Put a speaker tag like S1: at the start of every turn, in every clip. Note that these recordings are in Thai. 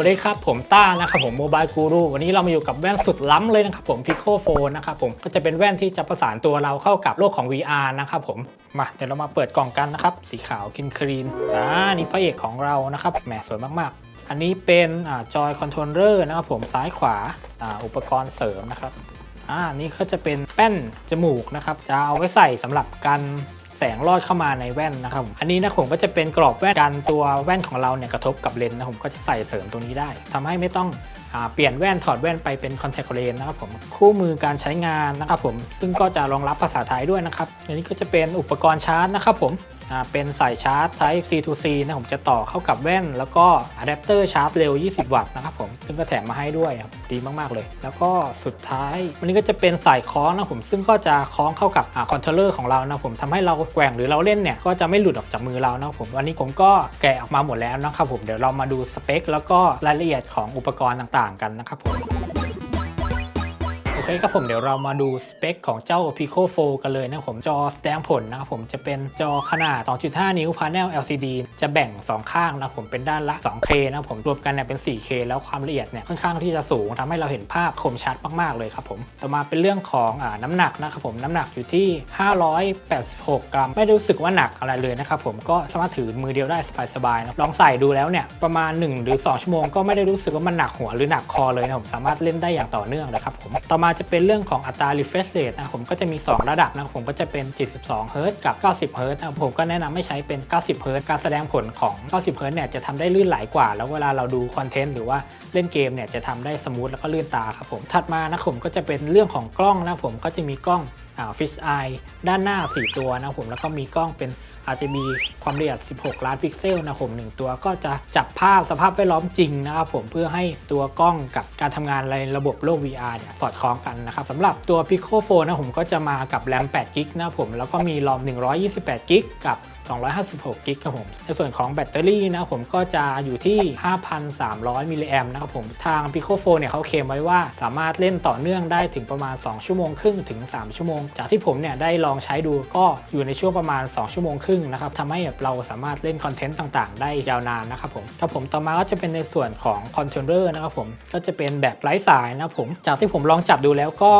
S1: วัสดีครับ ผมต้านะครับผมโมบายกูรูวันนี้เรามาอยู่กับแว่นสุดล้ำเลยนะครับผม Pico p h o n นะครับผมก็จะเป็นแว่นที่จะประสานตัวเราเข้ากับโลกของ VR นะครับผม มาเดี๋ยวเรามาเปิดกล่องกันนะครับ สีขาวกินครีนอ่านี่พระเอกของเรานะครับแหมสวยมากๆ อันนี้เป็นอ่าจอยคอนโทรลเลอร์นะครับผมซ้ายขวาอ่าอุปกรณ์เสริมนะครับอ่านี่ก็จะเป็นแป้นจมูกนะครับจะเอาไว้ใส่สำหรับกัน แสงลอดเข้ามาในแว่นนะครับผมอันนี้นะผมก็จะเป็นกรอบแว่นกันตัวแว่นของเราเนี่ยกระทบกับเลนส์นะผมก็จะใส่เสริมตรงนี้ได้ทำให้ไม่ต้องอเปลี่ยนแว่นถอดแว่นไปเป็นคอนแทคเลนส์นะครับผมคู่มือการใช้งานนะครับผมซึ่งก็จะรองรับภาษาไทยด้วยนะครับอันนี้ก็จะเป็นอุปกรณ์ชาร์จนะครับผม เป็นสายชาร์จ Type C to C นะผมจะต่อเข้ากับแว่น แล้วก็อะแดปเตอร์ชาร์จเร็ว 20 วัตต์นะครับผมซึ่งก็แถมมาให้ด้วยครับดีมากๆเลย แล้วก็สุดท้ายวันนี้ก็จะเป็นสายคล้องนะผมซึ่งก็จะคล้องเข้ากับคอนโทรลเลอร์ของเรานะผมทำให้เราแกว่งหรือเราเล่นเนี่ยก็จะไม่หลุดออกจากมือเรานะครับผมวันนี้ผมก็แกะออกมาหมดแล้วนะครับผมเดี๋ยวเรามาดูสเปคแล้วก็รายละเอียดของอุปกรณ์ต่างๆ กันนะครับผม โอเคครับผมเดี๋ยวเรามาดูสเปคของเจ้า Pico 4 กันเลยนะผมจอแสดงผลนะครับผมจะเป็นจอขนาด 2.5 นิ้ว Panel LCD จะแบ่ง 2 ข้างนะผมเป็นด้านละ 2K นะผมรวมกันเนี่ยเป็น 4K แล้วความละเอียดเนี่ยค่อนข้างที่จะสูงทำให้เราเห็นภาพคมชัดมากๆเลยครับผมต่อมาเป็นเรื่องของอน้ำหนักนะครับผมน้ำหนักอยู่ที่ 586 กรัม ไม่ได้รู้สึกว่าหนักอะไรเลยนะครับผมก็สามารถถือมือเดียวได้สบายๆนะลองใส่ดูแล้วเนี่ยประมาณ 1 หรือ 2 ชั่วโมงก็ไม่ได้รู้สึกว่ามันหนักหัวหรือหนักคอเลยนะผมสามารถเล่นได้อย่างต่อเนื่องเลยครับผมต่อมาจะเป็นเรื่องของอัตรา refresh rate นะผมก็จะมี 2 ระดับนะผมก็จะเป็น 72 Hz กับ 90 Hz นะผมก็แนะนำให้ใช้เป็น 90 Hz การแสดงผลของ 90 Hz เนี่ยจะทำได้ลื่นไหลกว่า แล้วเวลาเราดูคอนเทนต์หรือว่าเล่นเกมเนี่ยจะทำได้สมูทแล้วก็ลื่นตาครับผมถัดมานะผมก็จะเป็นเรื่องของกล้องนะผมก็จะมีกล้องฟิชไอด้านหน้า 4 ตัวนะผมแล้วก็มีกล้องเป็น อาจจะมีความละเอียด 16 ล้านพิกเซลนะผม1ตัวก็จะจับภาพสภาพแวดล้อมจริงนะครับผมเพื่อให้ตัวกล้องกับการทำงานในระบบโลก VR เนี่ยสอดคล้องกันนะครับสำหรับตัว Pico 4 นะผมก็จะมากับแรม8กิกนะผมแล้วก็มีรอม128กิกกับ 256กิกครับผม ในส่วนของแบตเตอรี่นะครับผมก็จะอยู่ที่ 5,300มิลลิแอมนะครับผม ทาง Pico Phone เนี่ยเขาเคลมไว้ว่าสามารถเล่นต่อเนื่องได้ถึงประมาณ 2 ชั่วโมงครึ่งถึง 3 ชั่วโมง จากที่ผมเนี่ยได้ลองใช้ดูก็อยู่ในช่วงประมาณ 2 ชั่วโมงครึ่งนะครับทำให้แบบเราสามารถเล่นคอนเทนต์ต่างๆ ได้ยาวนานนะครับผมครับผมต่อมาก็จะเป็นในส่วนของคอนโทรลเลอร์นะครับผมก็จะเป็นแบบไร้สายนะครับผมจากที่ผมลองจับดูแล้วก็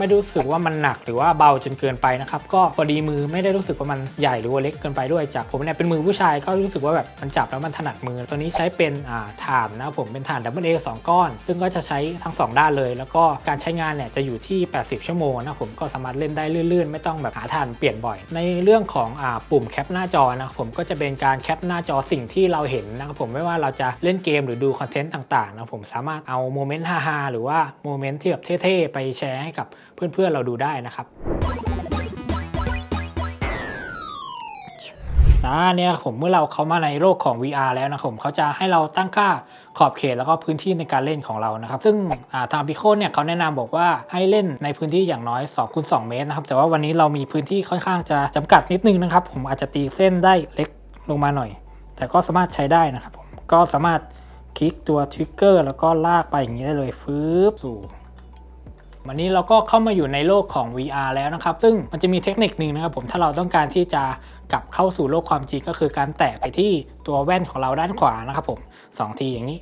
S1: ไม่รู้สึกว่ามันหนักหรือว่าเบาจนเกินไปนะครับก็พอดีมือไม่ได้รู้สึกว่ามันใหญ่หรือว่าเล็กเกินไปด้วยจากผมเนี่ยเป็นมือผู้ชายก็รู้สึกว่าแบบมันจับแล้วมันถนัดมือ ตัวนี้ใช้เป็นอ่าถ่านนะผมเป็นถ่านดับเบิลเอสองก้อน ซึ่งก็จะใช้ทั้ง 2 ด้านเลย แล้วก็การใช้งานเนี่ยจะอยู่ที่ 80 ชั่วโมงนะผมก็สามารถเล่นได้ลื่นๆ ไม่ต้องแบบหาถ่านเปลี่ยนบ่อย ในเรื่องของอ่าปุ่มแคปหน้าจอนะผมก็จะเป็นการแคปหน้าจอสิ่งที่เราเห็นนะครับผมไม่ว่าเราจะเล่นเกมหรือดูคอนเทนต์ต่างๆนะผมสามารถเอาโมเมนต์ฮาๆหรือว่าโมเมนต์ที่แบบเท่ๆไปแชร์ให้กับเพื่อนๆเราดูได้นะครับอ่าเนี่ยผมเมื่อเราเข้ามาในโลกของ VR แล้วนะผมเขาจะให้เราตั้งค่าขอบเขตแล้วก็พื้นที่ในการเล่นของเรานะครับ ซึ่งทางพิโคเนี่ยเขาแนะนำบอกว่าให้เล่นในพื้นที่อย่างน้อย2คูณ2เมตรนะครับ แต่ว่าวันนี้เรามีพื้นที่ค่อนข้างจะจำกัดนิดนึงนะครับ ผมอาจจะตีเส้นได้เล็กลงมาหน่อย แต่ก็สามารถใช้ได้นะครับผมก็สามารถคลิกตัวทริกเกอร์แล้วก็ลากไปอย่างนี้ได้เลยฟืบสู่ วันนี้เราก็เข้ามาอยู่ในโลกของ VR แล้วนะครับ ซึ่งมันจะมีเทคนิคหนึ่งนะครับผมถ้าเราต้องการที่จะกลับเข้าสู่โลกความจริงก็คือการแตะไปที่ตัวแว่นของเราด้านขวานะครับผมสองทีอย่างนี้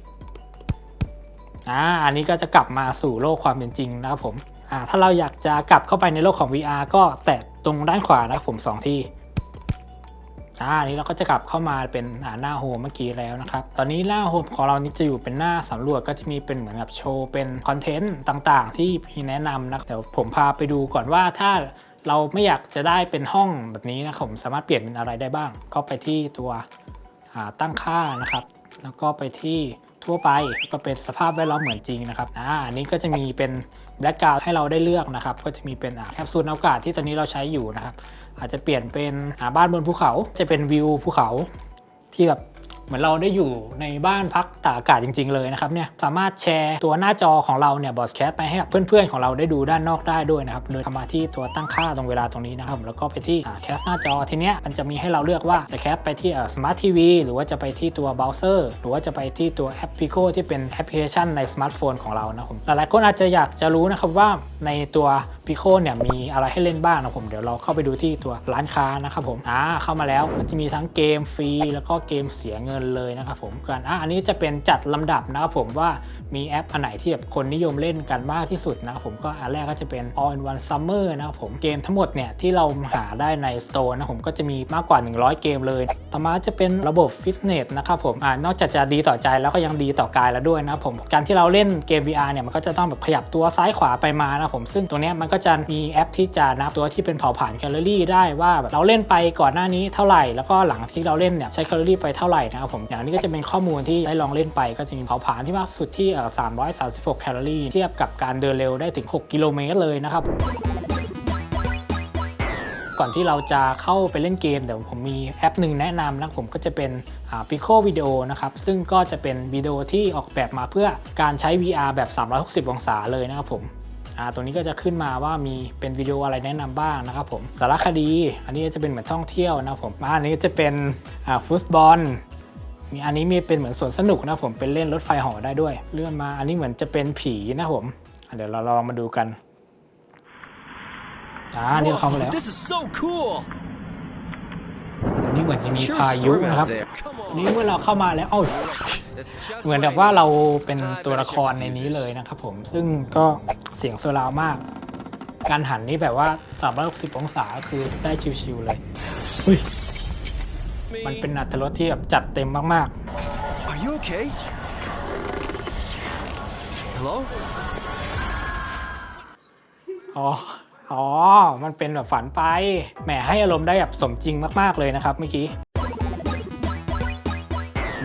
S1: อ่าอันนี้ก็จะกลับมาสู่โลกความเป็นจริงนะครับผมอ่าถ้าเราอยากจะกลับเข้าไปในโลกของ VR ก็แตะตรงด้านขวานะครับผมสองที อ่าอันนี้เราก็จะกลับเข้ามาเป็นหน้าโฮมเมื่อกี้แล้วนะครับ ตอนนี้หน้าโฮมของเรานี่จะอยู่เป็นหน้าสำรวจก็จะมีเป็นเหมือนกับโชว์เป็นคอนเทนต์ต่างๆ ที่พี่แนะนำนะเดี๋ยวผมพาไปดูก่อนว่าถ้าเราไม่อยากจะได้เป็นห้องแบบนี้นะผมสามารถเปลี่ยนเป็นอะไรได้บ้าง ก็ไปที่ตัวตั้งค่านะครับ แล้วก็ไปที่ทั่วไปก็เป็นสภาพแวดล้อมเหมือนจริงนะครับอ่าอันนี้ก็จะมีเป็น แบล็กกราวให้เราได้เลือกนะครับ ก็จะมีเป็นแคปซูลอากาศที่ตอนนี้เราใช้อยู่นะครับ อาจจะเปลี่ยนเป็นบ้านบนภูเขา จะเป็นวิวภูเขาที่แบบ เหมือนเราได้อยู่ในบ้านพักตากอากาศจริง ๆ เลยนะครับเนี่ยสามารถแชร์ตัวหน้าจอของเราเนี่ยบอสแคสไปให้กับเพื่อนๆของเราได้ดูด้านนอกได้ด้วยนะครับเดินเข้ามาที่ตัวตั้งค่าตรงเวลาตรงนี้นะครับแล้วก็ไปที่แคสหน้าจอทีเนี้ยมันจะมีให้เราเลือกว่าจะแคสไปที่สมาร์ททีวีหรือว่าจะไปที่ตัวเบราว์เซอร์หรือว่าจะไปที่ตัวแอปพิโคที่เป็นแอปพลิเคชันในสมาร์ทโฟนของเรานะครับผมหลายๆคนอาจจะอยากจะรู้นะครับว่าในตัวพิโคเนี่ยมีอะไรให้เล่นบ้างนะผมเดี๋ยวเราเข้าไปดูที่ตัวร้านค้านะครับผมอ่าเข้ามาแล้วจะมีทั้งเกมฟรีแล้วก็เกมเสียเงินเลยนะครับผมกันอะอันนี้จะเป็นจัดลำดับนะครับผมว่ามีแอปอันไหนที่แบบคนนิยมเล่นกันมากที่สุดนะครับผมก็อันแรกก็จะเป็น All in One Summer นะครับผมเกมทั้งหมดเนี่ยที่เราหาได้ใน Store นะผมก็จะมีมากกว่า 100 เกมเลย ต่อมาจะเป็นระบบฟิตเนสนะครับผมอ่านอกจากจะดีต่อใจแล้วก็ยังดีต่อกายแล้วด้วยนะครับผมการที่เราเล่นเกม VR เนี่ยมันก็จะต้องแบบขยับตัวซ้ายขวาไปมานะผมซึ่งตรงเนี้ยมันก็จะมีแอปที่จะนับตัวที่เป็นเผาผลาญแคลอรี่ได้ว่าแบบเราเล่นไปก่อนหน้านี้เท่าไหร่แล้วก็หลังที่เราเล่นเนี่ยใช้แคลอรี่ไปเท่าไหร่นะครับผมอย่างนี้ก็จะเป็นข้อมูลที่ได้ลองเล่นไปก็จะมีเผาผลาญที่มากสุดที่เอ่อ336 แคลอรี่ เทียบกับการเดินเร็วได้ถึง 6 กิโลเมตรเลยนะครับก่อนที่เราจะเข้าไปเล่นเกมเดี๋ยวผมมีแอปหนึ่งแนะนำนะผมก็จะเป็น Pico Video นะครับ ซึ่งก็จะเป็นวิดีโอที่ออกแบบมาเพื่อการใช้ VR แบบ 360 องศาเลยนะครับผมตรงนี้ก็จะขึ้นมาว่ามีเป็นวิดีโออะไรแนะนำบ้างนะครับผมสารคดี อันนี้จะเป็นเหมือนท่องเที่ยวนะผมอันนี้จะเป็นฟุตบอล มีอันนี้มีเป็นเหมือนสวนสนุกนะผมเป็นเล่นรถไฟเหอได้ด้วย เลื่อนมาอันนี้เหมือนจะเป็นผีนะผมอะเดี๋ยวเราลองมาดูกันอ่านี่เราเข้ามาแล้ว
S2: This is so cool.
S1: อันนี้เหมือนจะมี
S2: Sure
S1: พายุ
S2: storm
S1: นะครับ
S2: out there. Come
S1: อั
S2: on.
S1: นนี้เมื่อเราเข้ามาแล้วเอ้า
S2: That's just
S1: เหมือนแบบ
S2: what I
S1: ว่าเรา
S2: need.
S1: เป็นตัวละครในนี้เลยนะครับผมซึ่งก็เสียงเซอร์ราวมาก การหันนี่แบบว่า360องศาคือได้ชิวๆเลยอุ้ย มันเป็นอัตรสที่แบบจัดเต็มมาก
S2: Are you okay? Hello?
S1: ๆอ๋อ อ๋อ มันเป็นแบบฝันไป แหมให้อารมณ์ได้แบบสมจริงมาก ๆ เลยนะครับเมื่อกี้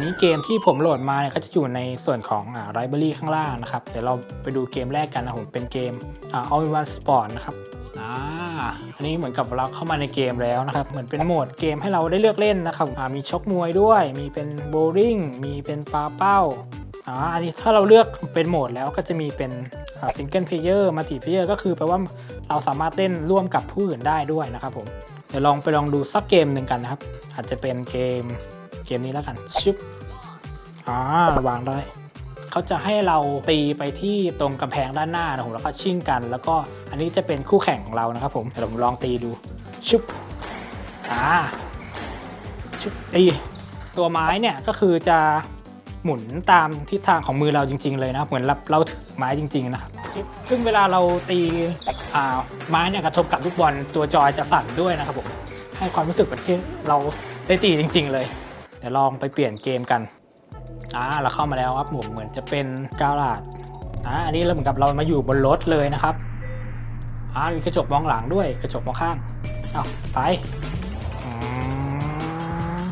S1: นี้เกมที่ผมโหลดมาเนี่ยก็จะอยู่ในส่วนของอ่าไลบรารีข้างล่างนะครับ เดี๋ยวเราไปดูเกมแรกกันนะผมเป็นเกมอ่า All in One Sport นะครับอ่า อันนี้เหมือนกับเราเข้ามาในเกมแล้วนะครับ เหมือนเป็นโหมดเกมให้เราได้เลือกเล่นนะครับมีชกมวยด้วย มีเป็นโบลิ่งมีเป็นปาเป้าอ่าอันนี้ถ้าเราเลือกเป็นโหมดแล้วก็จะมีเป็นซิงเกิลเพลเยอร์มัลติเพลเยอร์ก็คือแปลว่าเราสามารถเล่นร่วมกับผู้อื่นได้ด้วยนะครับผมเดี๋ยวลองไปลองดูสักเกมหนึ่งกันนะครับ อาจจะเป็นเกมเกมนี้แล้วกันชึบอ่าวางได้ เขาจะให้เราตีไปที่ตรงกำแพงด้านหน้านะผมแล้วก็ชิ่งกัน แล้วก็อันนี้จะเป็นคู่แข่งของเรานะครับผมเดี๋ยวผมลองตีดูชุบอ่าชุบตีตัวไม้เนี่ยก็คือจะหมุนตามทิศทางของมือเราจริง ๆ เลยนะเหมือนเราถือไม้จริง ๆ นะครับซึ่งเวลาเราตีอ่าไม้เนี่ยกระทบกับลูกบอลตัวจอยจะสั่นด้วยนะครับผมให้ความรู้สึกเหมือนที่เราได้ตีจริง ๆ เลยเดี๋ยวลองไปเปลี่ยนเกมกัน อ่าเราเข้ามาแล้วครับผมเหมือนจะเป็นกาลาดอ่าอันนี้เราเหมือนกับเรามาอยู่บนรถเลยนะครับอ่ามีกระจกมองหลังด้วยกระจกมองข้างเอาไปอืม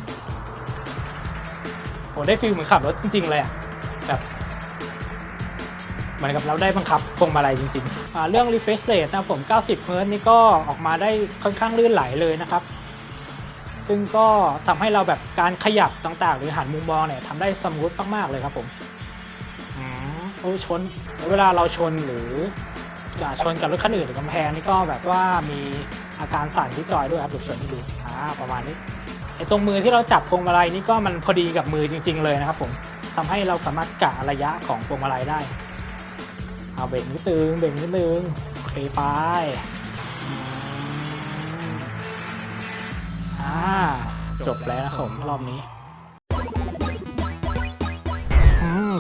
S1: ได้ฟีลเหมือนขับรถจริงๆเลยแบบเหมือนกับเราได้บังคับพวงมาลัยจริงๆอ่าเรื่อง refresh rate นะผม 90 เฮิร์ตนี่ก็ออกมาได้ค่อนข้างลื่นไหลเลยนะครับ ซึ่งก็ทำให้เราแบบการขยับต่างๆ หรือหันมุมมองเนี่ยทำได้สมูทมากๆเลยครับผมอืมโอ้ชน เวลาเราชนหรือจะชนกับรถคันอื่นหรือกำแพงนี่ก็แบบว่ามีอาการสั่นที่จอยด้วยครับเดูชนให้ดูอ่าประมาณนี้ไอ้ตรงมือที่เราจับพวงมาลัยนี่ก็มันพอดีกับมือจริง ๆ เลยนะครับผมทำให้เราสามารถกะระยะของพวงมาลัยได้เอาเบรกนิดนึงเบรกนิดนึงโอเคไป อ่าจบแล้วครับผมรอบนี้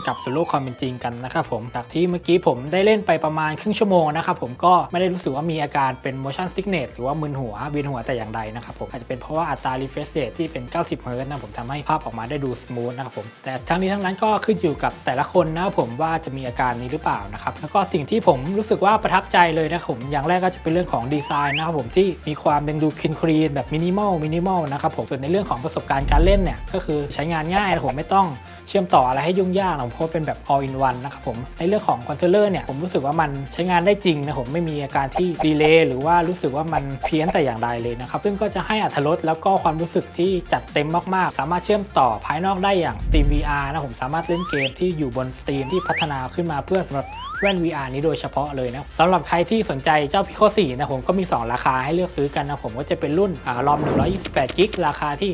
S1: กลับสู่โลกความเป็นจริงกันนะครับผมจากที่เมื่อกี้ผมได้เล่นไปประมาณครึ่งชั่วโมงนะครับผมก็ไม่ได้รู้สึกว่ามีอาการเป็น motion sickness หรือว่ามึนหัวเวียนหัวแต่อย่างใดนะครับผมอาจจะเป็นเพราะว่าอัตรา refresh rate ที่เป็น 90เฮิร์ตซ์นะผมทำให้ภาพออกมาได้ดูสมูทนะครับผมแต่ทั้งนี้ทั้งนั้นก็ขึ้นอยู่กับแต่ละคนนะครับผมว่าจะมีอาการนี้หรือเปล่านะครับแล้วก็สิ่งที่ผมรู้สึกว่าประทับใจเลยนะครับผมอย่างแรกก็จะเป็นเรื่องของดีไซน์นะครับผมที่มีความเป็นดูคลีนคลีนแบบมินิมอลมินิมอลนะครับผมส่วนในเรื่องของประสบการณ์การเล่นเนี่ยก็คือใช้งานง่ายผมไม่ต้อง เชื่อมต่ออะไรให้ยุ่งยากนะผมเพราะเป็นแบบ all in one นะครับผมในเรื่องของคอนโทรลเลอร์เนี่ยผมรู้สึกว่ามันใช้งานได้จริงนะผมไม่มีอาการที่ดีเลย์หรือว่ารู้สึกว่ามันเพี้ยนแต่อย่างใดเลยนะครับซึ่งก็จะให้อัตรสแล้วก็ความรู้สึกที่จัดเต็มมากๆ สามารถเชื่อมต่อภายนอกได้อย่าง Steam VR นะผมสามารถเล่นเกมที่อยู่บน Steam ที่พัฒนาขึ้นมาเพื่อสำหรับแว่น VR นี้โดยเฉพาะเลยนะสำหรับใครที่สนใจเจ้า Pico 4 นะผมก็มี 2 ราคาให้เลือกซื้อกันนะผมก็จะเป็นรุ่นอ่ารอม 128กิกราคาที่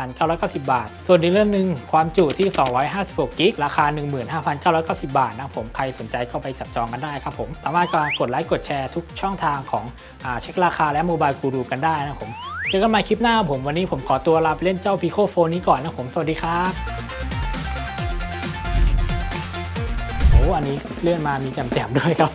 S1: 13,990 บาท ส่วนอีกเรื่องหนึ่งความจุที่256กิกราคา 15,990 บาทนะผมใครสนใจก็ไปจับจองกันได้ครับผมสามารถกดไลค์กดแชร์ทุกช่องทางของอเช็คราคาและโมบายกูรูกันได้นะผมเจอกันใหม่คลิปหน้าครับผมวันนี้ผมขอตัวลาไปเล่นเจ้า Pico Phone นี้ก่อนนะผมสวัสดีครับโอ้อันนี้เลื่อนมามีแจมๆด้วยครับ